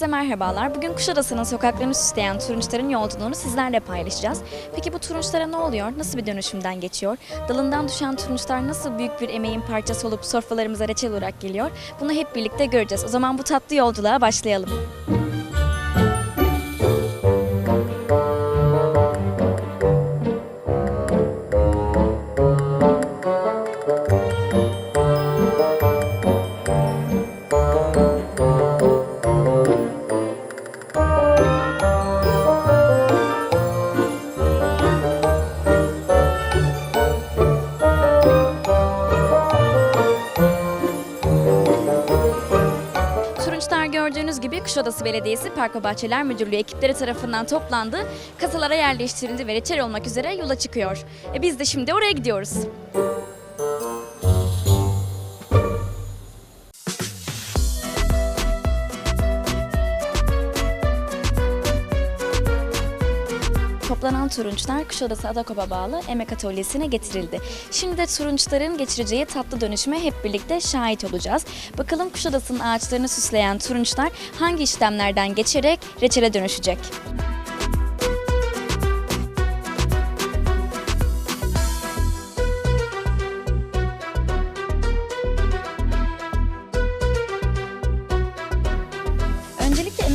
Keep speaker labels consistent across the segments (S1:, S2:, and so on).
S1: Herkese merhabalar. Bugün Kuşadası'nın sokaklarını süsleyen turunçların yolculuğunu sizlerle paylaşacağız. Peki bu turunçlara ne oluyor? Nasıl bir dönüşümden geçiyor? Dalından düşen turunçlar nasıl büyük bir emeğin parçası olup sofralarımıza reçel olarak geliyor? Bunu hep birlikte göreceğiz. O zaman bu tatlı yolculuğa başlayalım. Kuşadası Belediyesi Park Bahçeler Müdürlüğü ekipleri tarafından toplandı, kasalara yerleştirildi ve reçel olmak üzere yola çıkıyor. E biz de şimdi oraya gidiyoruz. Toplanan turunçlar Kuşadası Adakop'a bağlı Emek Atölyesi'ne getirildi. Şimdi de turunçların geçireceği tatlı dönüşüme hep birlikte şahit olacağız. Bakalım Kuşadası'nın ağaçlarını süsleyen turunçlar hangi işlemlerden geçerek reçele dönüşecek?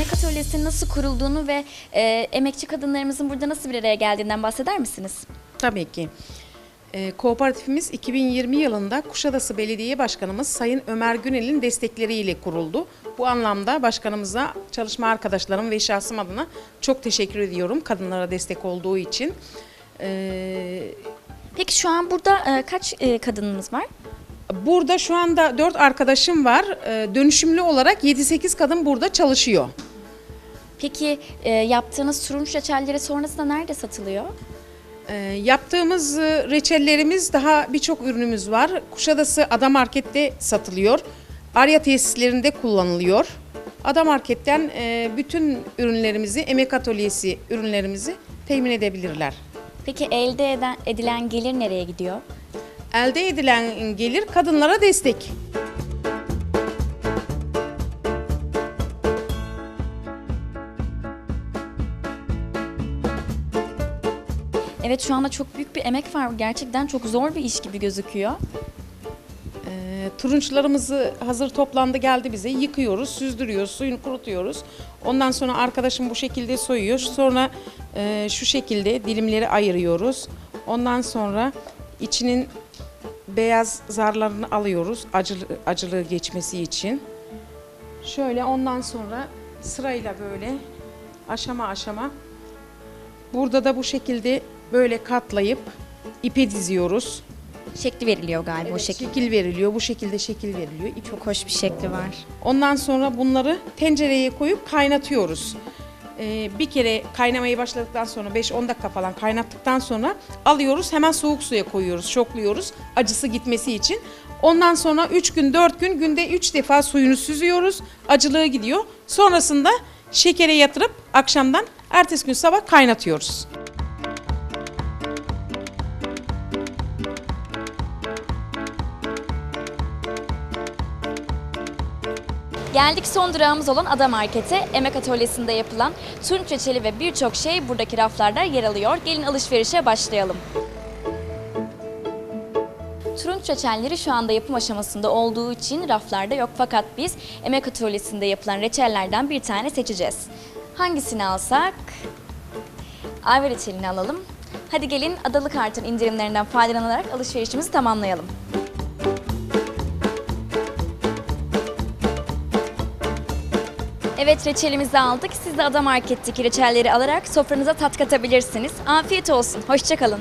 S1: Emek Atölyesi'nin nasıl kurulduğunu ve e, emekçi kadınlarımızın burada nasıl bir araya geldiğinden bahseder misiniz?
S2: Tabii ki. Ee, kooperatifimiz 2020 yılında Kuşadası Belediye Başkanımız Sayın Ömer Günel'in destekleriyle kuruldu. Bu anlamda başkanımıza, çalışma arkadaşlarım ve şahsım adına çok teşekkür ediyorum kadınlara destek olduğu için. Ee,
S1: Peki şu an burada e, kaç e, kadınımız var?
S2: burada şu anda 4 arkadaşım var. Ee, dönüşümlü olarak 7-8 kadın burada çalışıyor.
S1: Peki e, yaptığınız turunç reçelleri sonrasında nerede satılıyor?
S2: Ee, yaptığımız e, reçellerimiz daha birçok ürünümüz var. Kuşadası Ada Market'te satılıyor. Arya tesislerinde kullanılıyor. Ada Market'ten e, bütün ürünlerimizi, emek atölyesi ürünlerimizi temin edebilirler.
S1: Peki elde eden, edilen gelir nereye gidiyor?
S2: Elde edilen gelir kadınlara destek.
S1: Evet şu anda çok büyük bir emek var. Gerçekten çok zor bir iş gibi gözüküyor.
S2: Ee, turunçlarımızı hazır toplandı geldi bize. Yıkıyoruz, süzdürüyoruz, suyunu kurutuyoruz. Ondan sonra arkadaşım bu şekilde soyuyor. Sonra e, şu şekilde dilimleri ayırıyoruz. Ondan sonra içinin beyaz zarlarını alıyoruz acılı, acılığı geçmesi için. Şöyle ondan sonra sırayla böyle aşama aşama burada da bu şekilde böyle katlayıp ipe diziyoruz.
S1: Şekli veriliyor galiba o
S2: Evet,
S1: şekil.
S2: şekil veriliyor. Bu şekilde şekil veriliyor. İp
S1: Çok hoş bir şekli var.
S2: Ondan sonra bunları tencereye koyup kaynatıyoruz. Ee, bir kere kaynamaya başladıktan sonra 5-10 dakika falan kaynattıktan sonra alıyoruz hemen soğuk suya koyuyoruz, şokluyoruz acısı gitmesi için. Ondan sonra 3 gün 4 gün günde 3 defa suyunu süzüyoruz acılığı gidiyor. Sonrasında şekere yatırıp akşamdan ertesi gün sabah kaynatıyoruz.
S1: Geldik son durağımız olan Ada Market'e. Emek Atölyesi'nde yapılan turunç reçeli ve birçok şey buradaki raflarda yer alıyor. Gelin alışverişe başlayalım. Turunç reçelleri şu anda yapım aşamasında olduğu için raflarda yok fakat biz Emek Atölyesi'nde yapılan reçellerden bir tane seçeceğiz. Hangisini alsak? Ayva reçelini alalım. Hadi gelin Adalı Kart'ın indirimlerinden faydalanarak alışverişimizi tamamlayalım. Evet reçelimizi aldık. Siz de Ada Market'teki reçelleri alarak sofranıza tat katabilirsiniz. Afiyet olsun. Hoşçakalın.